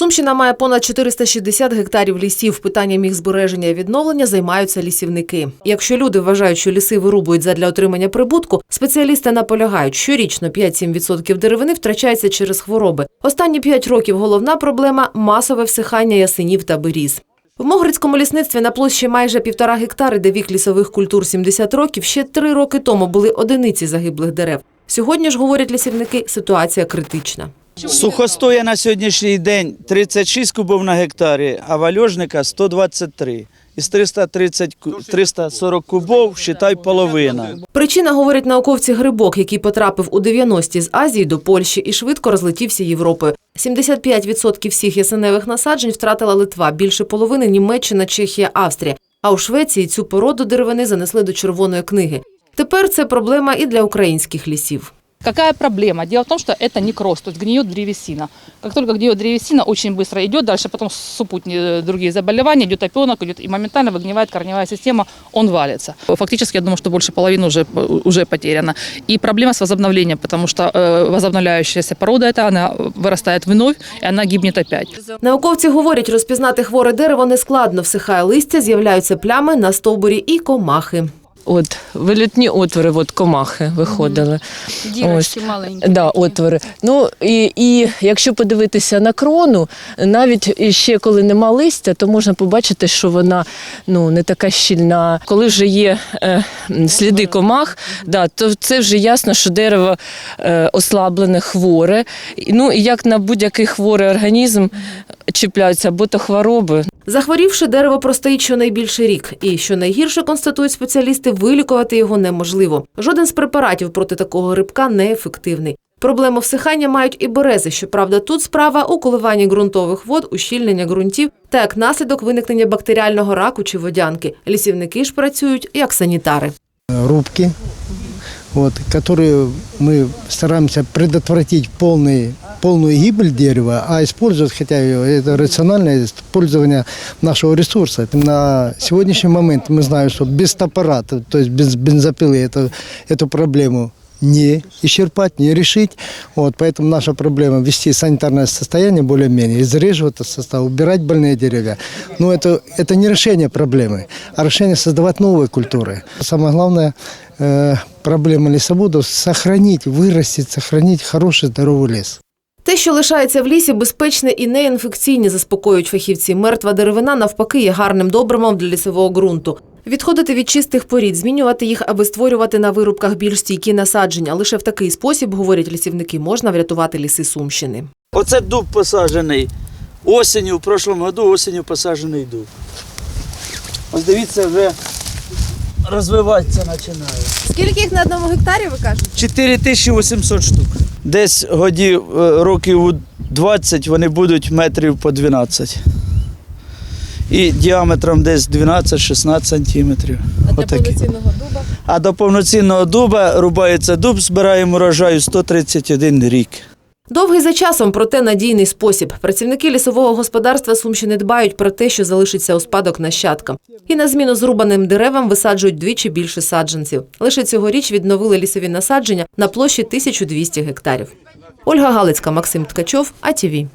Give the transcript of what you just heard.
Сумщина має понад 460 гектарів лісів. Питанням їх збереження і відновлення займаються лісівники. Якщо люди вважають, що ліси вирубують задля отримання прибутку, спеціалісти наполягають, щорічно 5-7% деревини втрачається через хвороби. Останні 5 років головна проблема масове всихання ясенів та беріз. В Могрицькому лісництві на площі майже півтора гектари, де вік лісових культур 70 років, ще три роки тому були одиниці загиблих дерев. Сьогодні ж, говорять лісівники, ситуація критична. Сухостоя на сьогоднішній день 36 кубов на гектарі, а вальожника 123. Із 330, ку- 340 кубов, считай, половина. Причина, говорять науковці, грибок, який потрапив у 90-ті з Азії до Польщі і швидко розлетівся Європою. 75% всіх ясеневих насаджень втратила Литва, більше половини Німеччина, Чехія, Австрія. А у Швеції цю породу деревини занесли до червоної книги. Тепер це проблема і для українських лісів. Какая проблема? Дело в том, что это некроз, то есть гниет древесина. Как только гниет древесина, очень быстро идет, дальше потом сопутные другие заболевания, идет опенок, идет, и моментально выгнивает корневая система, он валится. Фактически, я думаю, что больше половины уже, уже потеряно. И проблема с возобновлением, потому что э, возобновляющаяся порода эта, она вырастает вновь, и она гибнет опять. Науковці говорять, розпізнати хворе дерево нескладно. Всихає листя, з'являються плями на стовбурі і комахи. От вилітні отвори, от комахи виходили. Дірочки маленькі. Да, отвори. Ну і, і якщо подивитися на крону, навіть ще коли нема листя, то можна побачити, що вона ну не така щільна. Коли вже є е, сліди комах, да, то це вже ясно, що дерево е, ослаблене, хворе. Ну і як на будь-який хворий організм чіпляються або то хвороби, Захворівши, дерево простоїть щонайбільше рік. І, що найгірше, констатують спеціалісти, вилікувати його неможливо. Жоден з препаратів проти такого грибка неефективний. Проблему всихання мають і берези. Щоправда, тут справа у коливанні ґрунтових вод, ущільнення ґрунтів та як наслідок виникнення бактеріального раку чи водянки. Лісівники ж працюють як санітари. рубки, вот, которые мы стараемся предотвратить полный, полную гибель дерева, а использовать, хотя это рациональное использование нашего ресурса. На сегодняшний момент мы знаем, что без топора, то есть без бензопилы это, эту проблему не исчерпать, не решить. Вот, поэтому наша проблема вести санитарное состояние более-менее, изреживать этот состав, убирать больные деревья. Но это, это не решение проблемы, а решение создавать новые культуры. Самое главное, э, проблема лесоводов – сохранить, вырастить, сохранить хороший здоровый лес. Те, що лишається в лісі, безпечне і неінфекційне, заспокоюють фахівці. Мертва деревина, навпаки, є гарним добривом для лісового ґрунту. Відходити від чистих порід, змінювати їх, аби створювати на вирубках більш стійкі насадження. Лише в такий спосіб, говорять лісівники, можна врятувати ліси Сумщини. Оце дуб посаджений. Осінню, в прошлому году осінню посаджений дуб. Ось дивіться, вже розвиватися починає. Скільки їх на одному гектарі, ви кажете? 4800 штук. Десь годів е, років у 20 вони будуть метрів по 12. І діаметром десь 12-16 сантиметрів. А для Отакі. повноцінного дуба? А до повноцінного дуба рубається дуб, збираємо урожаю 131 рік. Довгий за часом, проте надійний спосіб. Працівники лісового господарства Сумщини дбають про те, що залишиться у спадок нащадкам. І на зміну зрубаним деревам висаджують двічі більше саджанців. Лише цьогоріч відновили лісові насадження на площі 1200 гектарів. Ольга Галицька, Максим Ткачов, АТВ.